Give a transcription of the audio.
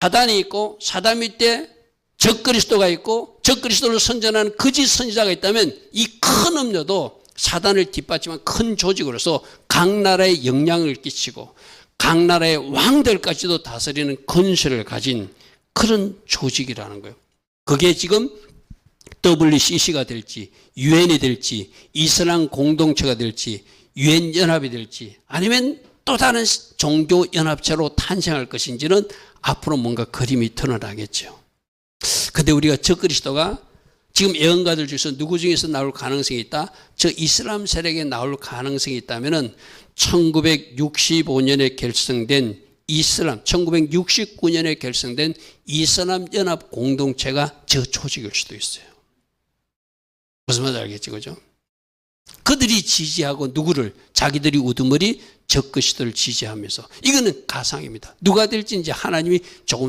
사단이 있고 사단 밑에 적그리스도가 있고 적그리스도를 선전하는 거짓 선지자가 있다면 이 큰 음료도 사단을 뒷받침한 큰 조직으로서 각 나라에 영향을 끼치고 각 나라의 왕들까지도 다스리는 건설을 가진 그런 조직이라는 거예요. 그게 지금 WCC가 될지 유엔이 될지 이슬람 공동체가 될지 유엔 연합이 될지 아니면 또 다른 종교 연합체로 탄생할 것인지는 앞으로 뭔가 그림이 드러나겠죠. 근데 우리가 저 그리스도가 지금 예언가들 중에서 누구 중에서 나올 가능성이 있다? 저 이슬람 세력에 나올 가능성이 있다면은 1965년에 결성된 이슬람, 1969년에 결성된 이슬람 연합 공동체가 저 조직일 수도 있어요. 무슨 말인지 알겠지, 그죠? 그들이 지지하고 누구를 자기들이 우두머리 적그시도를 지지하면서 이거는 가상입니다. 누가 될지 이제 하나님이 조금씩